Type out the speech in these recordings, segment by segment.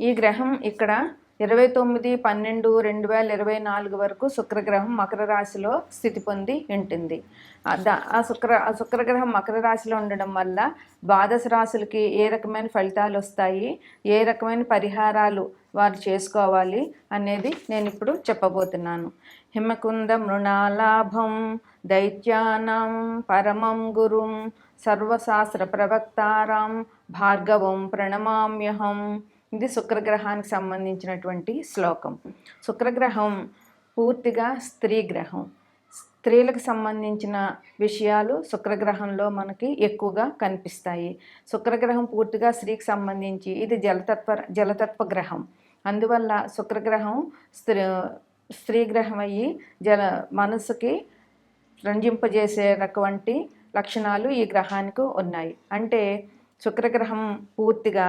ఈ గ్రహం ఇక్కడ ఇరవై తొమ్మిది పన్నెండు రెండు వేల ఇరవై నాలుగు వరకు శుక్రగ్రహం మకర రాశిలో స్థితి పొంది ఉంటుంది. ఆ శుక్ర ఆ శుక్రగ్రహం మకర రాశిలో ఉండడం వల్ల ద్వాదశ రాశులకి ఏ రకమైన ఫలితాలు వస్తాయి ఏ రకమైన పరిహారాలు వారు చేసుకోవాలి అనేది నేను ఇప్పుడు చెప్పబోతున్నాను. హిమకుంద మృణాలాభం దైత్యానం పరమం గురుం సర్వశాస్త్ర ప్రవక్తారాం భార్గవం ప్రణమామ్యహం ఇది శుక్రగ్రహానికి సంబంధించినటువంటి శ్లోకం. శుక్రగ్రహం పూర్తిగా స్త్రీ గ్రహం. స్త్రీలకు సంబంధించిన విషయాలు శుక్రగ్రహంలో మనకి ఎక్కువగా కనిపిస్తాయి. శుక్రగ్రహం పూర్తిగా స్త్రీకి సంబంధించి ఇది జలతత్వ జలతత్వ గ్రహం. అందువల్ల శుక్రగ్రహం స్త్రీ స్త్రీ గ్రహం అయ్యి జల మనసుకి రంజింపజేసేటటువంటి లక్షణాలు ఈ గ్రహానికి ఉన్నాయి. అంటే శుక్రగ్రహం పూర్తిగా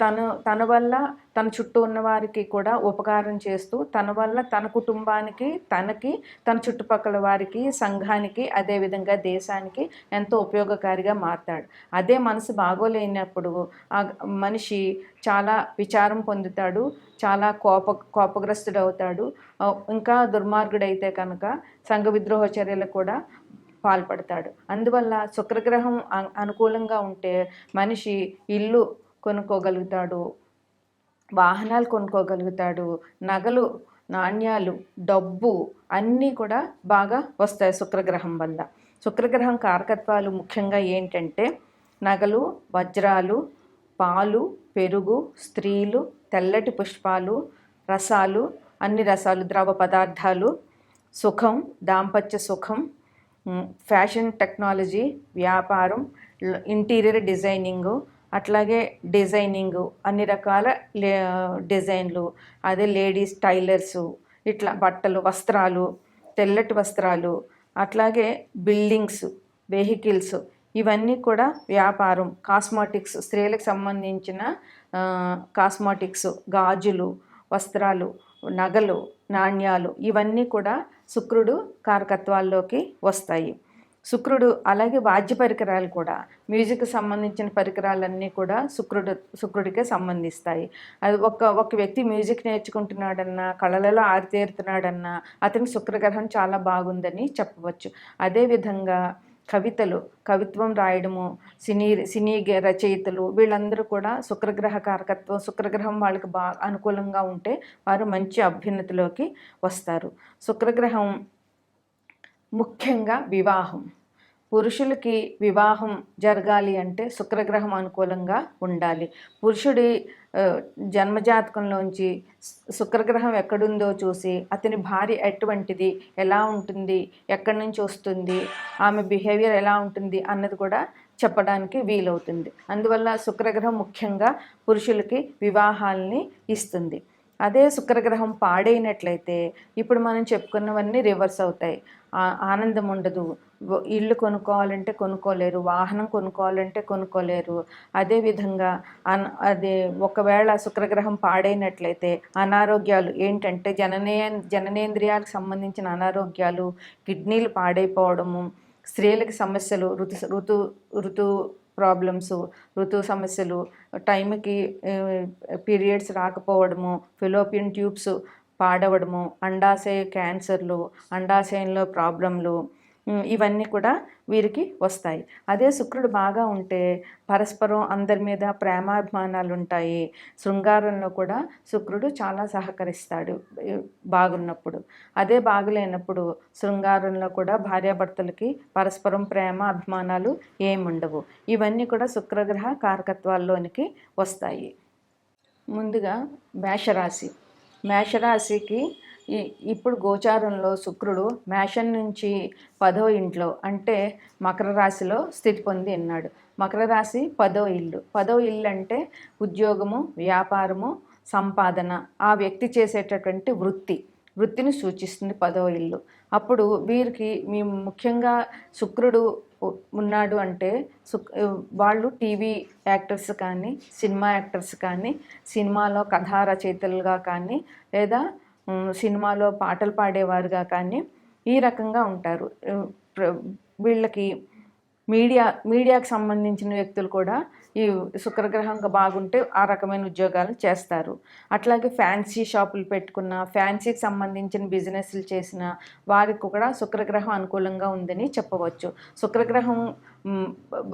తను తన వల్ల తన చుట్టూ ఉన్న వారికి కూడా ఉపకారం చేస్తూ తన వల్ల తన కుటుంబానికి తనకి తన చుట్టుపక్కల వారికి సంఘానికి అదేవిధంగా దేశానికి ఎంతో ఉపయోగకారిగా మారతాడు. అదే మనసు బాగోలేనప్పుడు ఆ మనిషి చాలా విచారం పొందుతాడు చాలా కోప కోపగ్రస్తుడు అవుతాడు ఇంకా దుర్మార్గుడైతే కనుక సంఘ విద్రోహ చర్యలు కూడా పాల్పడతాడు. అందువల్ల శుక్రగ్రహం అనుకూలంగా ఉంటే మనిషి ఇల్లు కొనుక్కోగలుగుతాడు వాహనాలు కొనుక్కోగలుగుతాడు నగలు నాణ్యాలు డబ్బు అన్నీ కూడా బాగా వస్తాయి శుక్రగ్రహం వల్ల. శుక్రగ్రహం కారకత్వాలు ముఖ్యంగా ఏంటంటే నగలు వజ్రాలు పాలు పెరుగు స్త్రీలు తెల్లటి పుష్పాలు రసాలు అన్ని రసాలు ద్రవ పదార్థాలు సుఖం దాంపత్య సుఖం ఫ్యాషన్ టెక్నాలజీ వ్యాపారం ఇంటీరియర్ డిజైనింగు అట్లాగే డిజైనింగు అన్ని రకాల లే డిజైన్లు. అదే లేడీస్ టైలర్సు ఇట్లా బట్టలు వస్త్రాలు తెల్లటి వస్త్రాలు అట్లాగే బిల్డింగ్స్ వెహికల్స్ ఇవన్నీ కూడా వ్యాపారం. కాస్మాటిక్స్ స్త్రీలకు సంబంధించిన కాస్మాటిక్స్ గాజులు వస్త్రాలు నగలు నాణ్యాలు ఇవన్నీ కూడా శుక్రుడు కారకత్వాల్లోకి వస్తాయి. శుక్రుడు అలాగే వాద్య పరికరాలు కూడా మ్యూజిక్ సంబంధించిన పరికరాలన్నీ కూడా శుక్రుడు శుక్రుడికే సంబంధిస్తాయి. అది ఒక ఒక వ్యక్తి మ్యూజిక్ నేర్చుకుంటున్నాడన్నా కళలలో ఆరితేరుతున్నాడన్నా అతని శుక్రగ్రహం చాలా బాగుందని చెప్పవచ్చు. అదేవిధంగా కవితలు కవిత్వం రాయడము సినీ సినీ గ- రచయితలు వీళ్ళందరూ కూడా శుక్రగ్రహ కారకత్వం శుక్రగ్రహం వాళ్ళకి బాగా అనుకూలంగా ఉంటే వారు మంచి అభ్యున్నతిలోకి వస్తారు. శుక్రగ్రహం ముఖ్యంగా వివాహం. పురుషులకి వివాహం జరగాలి అంటే శుక్రగ్రహం అనుకూలంగా ఉండాలి. పురుషుడి జన్మజాతకంలోంచి శుక్రగ్రహం ఎక్కడుందో చూసి అతని భార్య ఎటువంటిది ఎలా ఉంటుంది ఎక్కడి నుంచి వస్తుంది ఆమె బిహేవియర్ ఎలా ఉంటుంది అన్నది కూడా చెప్పడానికి వీలవుతుంది. అందువల్ల శుక్రగ్రహం ముఖ్యంగా పురుషులకి వివాహాల్ని ఇస్తుంది. అదే శుక్రగ్రహం పాడైనట్లయితే ఇప్పుడు మనం చెప్పుకున్నవన్నీ రివర్స్ అవుతాయి. ఆనందం ఉండదు. ఇల్లు కొనుక్కోవాలంటే కొనుక్కోలేరు. వాహనం కొనుక్కోవాలంటే కొనుక్కోలేరు. అదేవిధంగా అన్ అదే ఒకవేళ శుక్రగ్రహం పాడైనట్లయితే అనారోగ్యాలు ఏంటంటే జననే జననేంద్రియాలకు సంబంధించిన అనారోగ్యాలు కిడ్నీలు పాడైపోవడము స్త్రీలకు సమస్యలు ఋతు ఋతు ఋతు ప్రాబ్లమ్స్ ఋతు సమస్యలు టైంకి పీరియడ్స్ రాకపోవడము ఫిలోపియన్ ట్యూబ్స్ పాడవడము అండాశయ క్యాన్సర్లు అండాశయంలో ప్రాబ్లంలు ఇవన్నీ కూడా వీరికి వస్తాయి. అదే శుక్రుడు బాగా ఉంటే పరస్పరం అందరి మీద ప్రేమాభిమానాలు ఉంటాయి. శృంగారంలో కూడా శుక్రుడు చాలా సహకరిస్తాడు బాగున్నప్పుడు. అదే బాగులేనప్పుడు శృంగారంలో కూడా భార్యాభర్తలకి పరస్పరం ప్రేమ అభిమానాలు ఏముండవు. ఇవన్నీ కూడా శుక్రగ్రహ కారకత్వాల్లోనికి వస్తాయి. ముందుగా మేషరాశి. మేషరాశికి ఇప్పుడు గోచారంలో శుక్రుడు మేషం నుంచి పదో ఇంట్లో అంటే మకర రాశిలో స్థితి పొంది ఉన్నాడు. మకర రాశి పదో ఇల్లు. పదో ఇల్లు అంటే ఉద్యోగము వ్యాపారము సంపాదన ఆ వ్యక్తి చేసేటటువంటి వృత్తి. వృత్తిని సూచిస్తుంది పదో ఇల్లు. అప్పుడు వీరికి మీ ముఖ్యంగా శుక్రుడు ఉన్నాడు అంటే వాళ్ళు టీవీ యాక్టర్స్ కానీ సినిమా యాక్టర్స్ కానీ సినిమాలో కథా రచయితలుగా కానీ లేదా సినిమాలో పాటలు పాడేవారుగా కానీ ఈ రకంగా ఉంటారు. వీళ్ళకి మీడియా మీడియాకు సంబంధించిన వ్యక్తులు కూడా ఈ శుక్రగ్రహంగా బాగుంటే ఆ రకమైన ఉద్యోగాలు చేస్తారు. అట్లాగే ఫ్యాన్సీ షాపులు పెట్టుకున్న ఫ్యాన్సీకి సంబంధించిన బిజినెస్లు చేసిన వారికి కూడా శుక్రగ్రహం అనుకూలంగా ఉందని చెప్పవచ్చు. శుక్రగ్రహం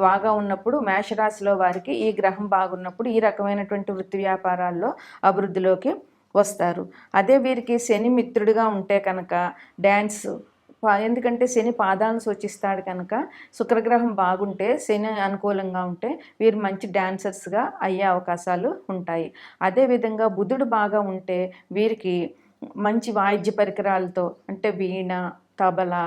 బాగా ఉన్నప్పుడు మేషరాశిలో వారికి ఈ గ్రహం బాగున్నప్పుడు ఈ రకమైనటువంటి వృత్తి వ్యాపారాల్లో అభివృద్ధిలోకి వస్తారు. అదే వీరికి శని మిత్రుడిగా ఉంటే కనుక డ్యాన్స్ ఎందుకంటే శని పాదాలను సూచిస్తాడు కనుక శుక్రగ్రహం బాగుంటే శని అనుకూలంగా ఉంటే వీరు మంచి డాన్సర్స్గా అయ్యే అవకాశాలు ఉంటాయి. అదేవిధంగా బుధుడు బాగా ఉంటే వీరికి మంచి వాయిద్య పరికరాలతో అంటే వీణ తబలా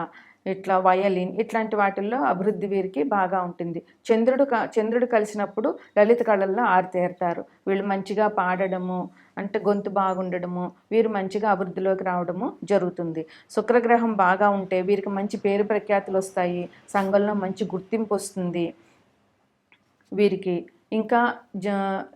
ఇట్లా వయలిన్ ఇట్లాంటి వాటిల్లో అభివృద్ధి వీరికి బాగా ఉంటుంది. చంద్రుడు క- చంద్రుడు కలిసినప్పుడు లలిత కళల్లో ఆరితేరుతారు. వీళ్ళు మంచిగా పాడడము అంటే గొంతు బాగుండడము వీరు మంచిగా అభివృద్ధిలోకి రావడము జరుగుతుంది. శుక్రగ్రహం బాగా ఉంటే వీరికి మంచి పేరు ప్రఖ్యాతులు వస్తాయి. సంఘంలో మంచి గుర్తింపు వస్తుంది వీరికి. ఇంకా జ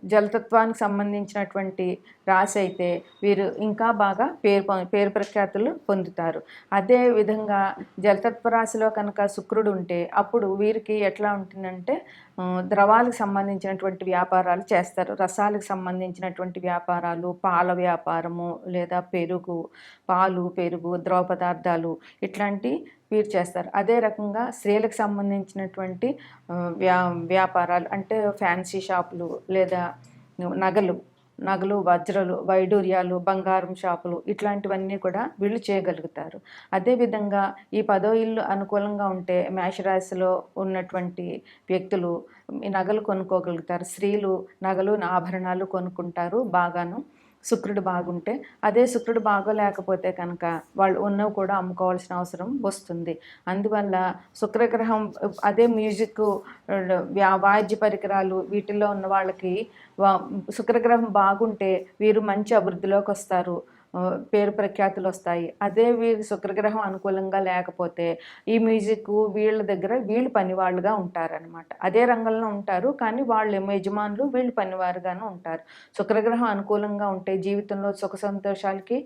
జలతత్వానికి సంబంధించినటువంటి రాశి అయితే వీరు ఇంకా బాగా పేరు పేరు ప్రఖ్యాతులు పొందుతారు. అదే విధంగా జలతత్వ రాశిలో కనుక శుక్రుడు ఉంటే అప్పుడు వీరికి ఎట్లా ఉంటుందంటే ద్రవాలకు సంబంధించినటువంటి వ్యాపారాలు చేస్తారు. రసాలకు సంబంధించినటువంటి వ్యాపారాలు పాల వ్యాపారము లేదా పెరుగు పాలు పెరుగు ద్రవ పదార్థాలు ఇట్లాంటి వీరు చేస్తారు. అదే రకంగా స్త్రీలకు సంబంధించినటువంటి వ్యా వ్యాపారాలు అంటే ఫ్యాన్సీ షాపులు లేదా నగలు నగలు వజ్రలు వైడూర్యాలు బంగారం షాపులు ఇట్లాంటివన్నీ కూడా వీళ్ళు చేయగలుగుతారు. అదేవిధంగా ఈ పదో ఇల్లు అనుకూలంగా ఉంటే మేషరాశిలో ఉన్నటువంటి వ్యక్తులు ఈ నగలు కొనుక్కోగలుగుతారు. స్త్రీలు నగలు ఆభరణాలు కొనుక్కుంటారు బాగాను. శుక్రుడు బాగుంటే అదే శుక్రుడు బాగోలేకపోతే కనుక వాళ్ళు ఉన్నవి కూడా అమ్ముకోవాల్సిన అవసరం వస్తుంది. అందువల్ల శుక్రగ్రహం అదే మ్యూజిక్ వ్యా- వాద్య పరికరాలు వీటిల్లో ఉన్న వాళ్ళకి వా- శుక్రగ్రహం బాగుంటే వీరు మంచి అభివృద్ధిలోకి వస్తారు. పేరు ప్రఖ్యాతులు వస్తాయి అదే వీరి శుక్రగ్రహం అనుకూలంగా లేకపోతే ఈ మ్యూజిక్ వీళ్ళ దగ్గర వీళ్ళు పనివాళ్ళుగా ఉంటారనమాట అదే రంగంలో ఉంటారు కానీ వాళ్ళు ఏమో యజమానులు వీళ్ళు పనివారుగానే ఉంటారు. శుక్రగ్రహం అనుకూలంగా ఉంటే జీవితంలో సుఖ సంతోషాలకి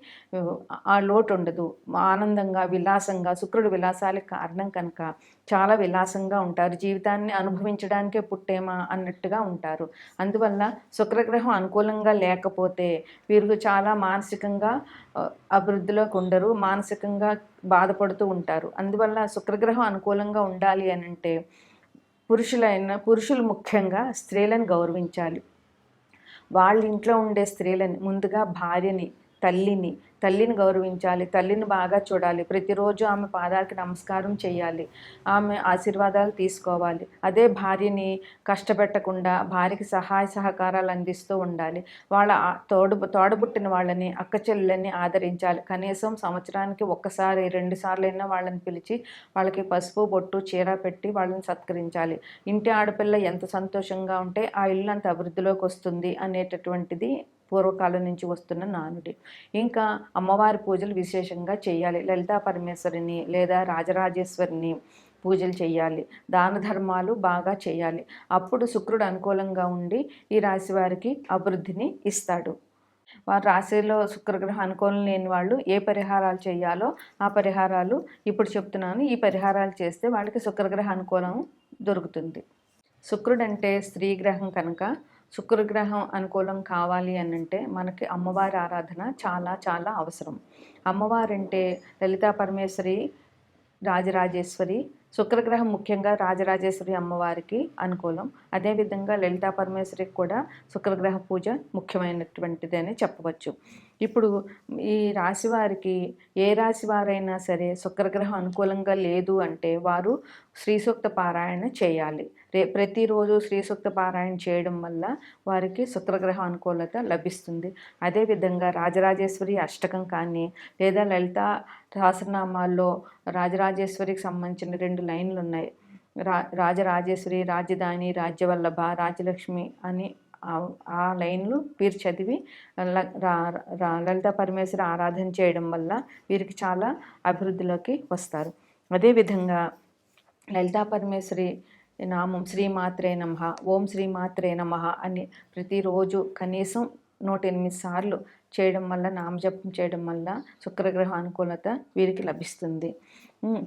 ఆ, లోటు ఉండదు ఆనందంగా విలాసంగా శుక్రుడు విలాసాలకి కారణం కనుక చాలా విలాసంగా ఉంటారు. జీవితాన్ని అనుభవించడానికే పుట్టేమా అన్నట్టుగా ఉంటారు. అందువల్ల శుక్రగ్రహం అనుకూలంగా లేకపోతే వీరు చాలా మానసికంగా అభివృద్ధిలోకి ఉండరు మానసికంగా బాధపడుతూ ఉంటారు. అందువల్ల శుక్రగ్రహం అనుకూలంగా ఉండాలి అని అంటే పురుషులైన పురుషులు ముఖ్యంగా స్త్రీలను గౌరవించాలి. వాళ్ళ ఇంట్లో ఉండే స్త్రీలని ముందుగా భార్యని తల్లిని తల్లిని గౌరవించాలి తల్లిని బాగా చూడాలి. ప్రతిరోజు ఆమె పాదాలకి నమస్కారం చేయాలి. ఆమె ఆశీర్వాదాలు తీసుకోవాలి. అదే భార్యని కష్టపెట్టకుండా భార్యకి సహాయ సహకారాలు అందిస్తూ ఉండాలి. వాళ్ళ తోడు తోడబుట్టిన వాళ్ళని అక్క చెల్లెల్ని ఆదరించాలి. కనీసం సంవత్సరానికి ఒక్కసారి రెండు సార్లు అయినా వాళ్ళని పిలిచి వాళ్ళకి పసుపు బొట్టు చీర పెట్టి వాళ్ళని సత్కరించాలి. ఇంటి ఆడపిల్ల ఎంత సంతోషంగా ఉంటే ఆ ఇల్లు అంత అభివృద్ధిలోకి వస్తుంది అనేటటువంటిది పూర్వకాలం నుంచి వస్తున్న నానుడి. ఇంకా అమ్మవారి పూజలు విశేషంగా చేయాలి. లలితా పరమేశ్వరిని లేదా రాజరాజేశ్వరిని పూజలు చేయాలి. దాన ధర్మాలు బాగా చేయాలి. అప్పుడు శుక్రుడు అనుకూలంగా ఉండి ఈ రాశి వారికి అభివృద్ధిని ఇస్తాడు. వారి రాశిలో శుక్రగ్రహం అనుకూలం లేని వాళ్ళు ఏ పరిహారాలు చేయాలో ఆ పరిహారాలు ఇప్పుడు చెప్తున్నాను. ఈ పరిహారాలు చేస్తే వాళ్ళకి శుక్రగ్రహ అనుకూలం దొరుకుతుంది. శుక్రుడు అంటే స్త్రీ గ్రహం కనుక శుక్రగ్రహం అనుకూలం కావాలి అని అంటే మనకి అమ్మవారి ఆరాధన చాలా చాలా అవసరం. అమ్మవారంటే లలితా పరమేశ్వరి రాజరాజేశ్వరి శుక్రగ్రహం ముఖ్యంగా రాజరాజేశ్వరి అమ్మవారికి అనుకూలం. అదేవిధంగా లలితా పరమేశ్వరికి కూడా శుక్రగ్రహ పూజ ముఖ్యమైనటువంటిది అని చెప్పవచ్చు. ఇప్పుడు ఈ రాశి వారికి ఏ రాశి వారైనా సరే శుక్రగ్రహం అనుకూలంగా లేదు అంటే వారు శ్రీ సూక్త పారాయణ చేయాలి. రే ప్రతిరోజు శ్రీ సూక్త పారాయణ చేయడం వల్ల వారికి శుక్రగ్రహ అనుకూలత లభిస్తుంది. అదేవిధంగా రాజరాజేశ్వరి అష్టకం కానీ లేదా లలిత సహస్రనామాల్లో రాజరాజేశ్వరికి సంబంధించిన రెండు లైన్లు ఉన్నాయి. రా రాజరాజేశ్వరి రాజధాని రాజ్యవల్లభ రాజలక్ష్మి అని ఆ- లైన్లు వీరు చదివి ల- రా- లలిత పరమేశ్వరి ఆరాధన చేయడం వల్ల వీరికి చాలా అభివృద్ధిలోకి వస్తారు. అదేవిధంగా లలితా పరమేశ్వరి నామం శ్రీమాత్రే నమ ఓం శ్రీమాత్రే నమ అని ప్రతిరోజు కనీసం నూట ఎనిమిది సార్లు చేయడం వల్ల నామజపం చేయడం వల్ల శుక్రగ్రహ అనుకూలత వీరికి లభిస్తుంది.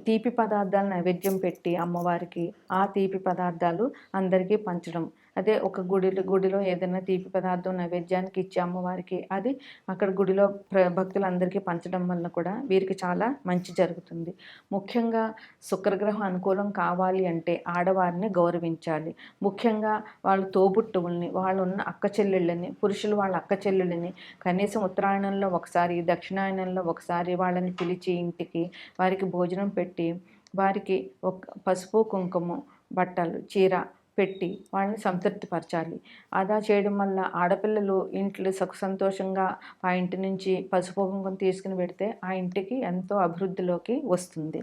తీపి పదార్థాలు నైవేద్యం పెట్టి అమ్మవారికి ఆ తీపి పదార్థాలు అందరికీ పంచడం. అదే ఒక గుడిలో గుడిలో ఏదైనా తీపి పదార్థం నైవేద్యానికి ఇచ్చి అమ్మవారికి అది అక్కడ గుడిలో ప్ర భక్తులందరికీ పంచడం వల్ల కూడా వీరికి చాలా మంచి జరుగుతుంది. ముఖ్యంగా శుక్రగ్రహం అనుకూలం కావాలి అంటే ఆడవారిని గౌరవించాలి. ముఖ్యంగా వాళ్ళు తోబుట్టువుల్ని వాళ్ళు ఉన్న అక్క చెల్లెళ్ళని పురుషులు వాళ్ళ అక్క చెల్లెళ్ళని కనీసం ఉత్తరాయణంలో ఒకసారి దక్షిణాయనంలో ఒకసారి వాళ్ళని పిలిచి ఇంటికి వారికి భోజనం పెట్టి వారికి ఒక పసుపు కుంకుమ బట్టలు చీర పెట్టి వాళ్ళని సంతృప్తిపరచాలి. అలా చేయడం వల్ల ఆడపిల్లలు ఇంట్లో సుఖ సంతోషంగా ఆ ఇంటి నుంచి పసుపు కుంకుమ తీసుకుని పెడితే ఆ ఇంటికి ఎంతో అభివృద్ధిలోకి వస్తుంది.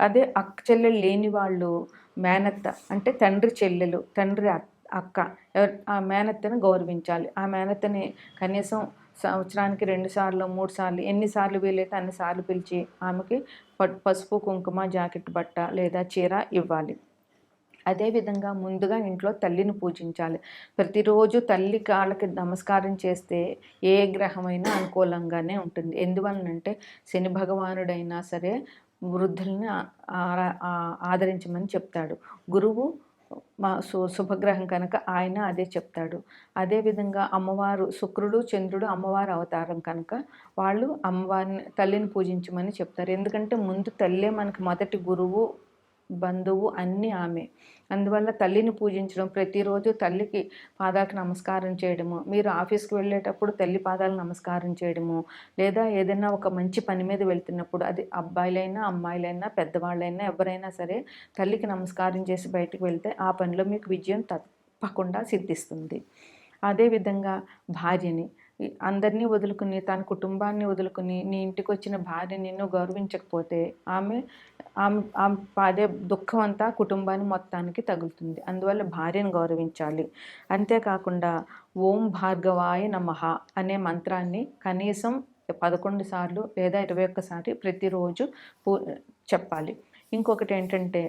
అదే అక్క చెల్లెలు లేని వాళ్ళు మేనత్త అంటే తండ్రి చెల్లెలు తండ్రి అక్క ఆ మేనత్తని గౌరవించాలి. ఆ మేనత్తని కనీసం సంవత్సరానికి రెండు సార్లు మూడు సార్లు ఎన్నిసార్లు వీలైతే అన్నిసార్లు పిలిచి ఆమెకి ప- పసుపు కుంకుమ జాకెట్ బట్ట లేదా చీర ఇవ్వాలి. అదేవిధంగా ముందుగా ఇంట్లో తల్లిని పూజించాలి. ప్రతిరోజు తల్లి కాళ్ళకి నమస్కారం చేస్తే ఏ గ్రహమైనా అనుకూలంగానే ఉంటుంది. ఎందువలనంటే శని భగవానుడైనా సరే వృద్ధుల్ని ఆదరించమని చెప్తాడు. గురువు మా సు శుభగ్రహం కనుక ఆయన అదే చెప్తాడు. అదేవిధంగా అమ్మవారు శుక్రుడు చంద్రుడు అమ్మవారు అవతారం కనుక వాళ్ళు అమ్మవారిని తల్లిని పూజించమని చెప్తారు. ఎందుకంటే ముందు తల్లే మనకి మొదటి గురువు బంధువు అన్నీ ఆమె. అందువల్ల తల్లిని పూజించడం ప్రతిరోజు తల్లికి పాదాలకు నమస్కారం చేయడము మీరు ఆఫీస్కి వెళ్ళేటప్పుడు తల్లి పాదాలకు నమస్కారం చేయడము లేదా ఏదైనా ఒక మంచి పని మీద వెళ్తున్నప్పుడు అది అబ్బాయిలైనా అమ్మాయిలైనా పెద్దవాళ్ళైనా ఎవరైనా సరే తల్లికి నమస్కారం చేసి బయటకు వెళ్తే ఆ పనిలో మీకు విజయం తప్పకుండా సిద్ధిస్తుంది. అదేవిధంగా భార్యని అందరినీ వదులుకుని తన కుటుంబాన్ని వదులుకుని నీ ఇంటికి వచ్చిన భార్య నిన్ను గౌరవించకపోతే ఆమె ఆమె ఆమె పాడే దుఃఖం అంతా కుటుంబాన్ని మొత్తానికి తగులుతుంది. అందువల్ల భార్యను గౌరవించాలి. అంతేకాకుండా ఓం భార్గవాయ నమః అనే మంత్రాన్ని కనీసం పదకొండు సార్లు లేదా ఇరవై ఒక్కసారి ప్రతిరోజు పూ చెప్పాలి. ఇంకొకటి ఏంటంటే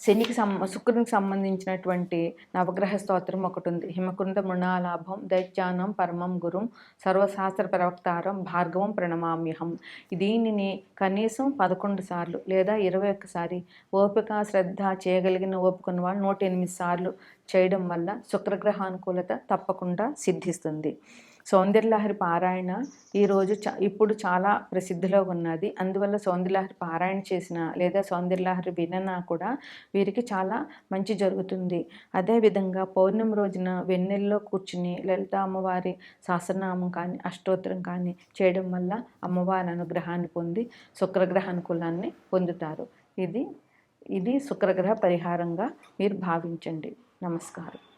శనికి సంబ శుక్రునికి సంబంధించినటువంటి నవగ్రహ స్తోత్రం ఒకటి ఉంది హిమకుంద మృణాలాభం దైత్యానం పరమం గురుం సర్వశాస్త్ర ప్రవక్తారం భార్గవం ప్రణమామ్యహం. దీనిని కనీసం పదకొండు సార్లు లేదా ఇరవై ఒక్కసారి ఓపిక శ్రద్ధ చేయగలిగిన ఓపుకున్న వాళ్ళు నూట ఎనిమిది సార్లు చేయడం వల్ల శుక్రగ్రహానుకూలత తప్పకుండా సిద్ధిస్తుంది. సౌందర్యలహరి పారాయణ ఈరోజు చ ఇప్పుడు చాలా ప్రసిద్ధిలో ఉన్నది. అందువల్ల సౌందర్యలహరి పారాయణ చేసిన లేదా సౌందర్యలహరి విననా కూడా వీరికి చాలా మంచి జరుగుతుంది. అదేవిధంగా పౌర్ణమి రోజున వెన్నెల్లో కూర్చుని లలిత అమ్మవారి సహస్రనామం కానీ అష్టోత్తరం కానీ చేయడం వల్ల అమ్మవారి అనుగ్రహాన్ని పొంది శుక్రగ్రహ అనుకూలాన్ని పొందుతారు. ఇది ఇది శుక్రగ్రహ పరిహారంగా మీరు భావించండి. నమస్కారం.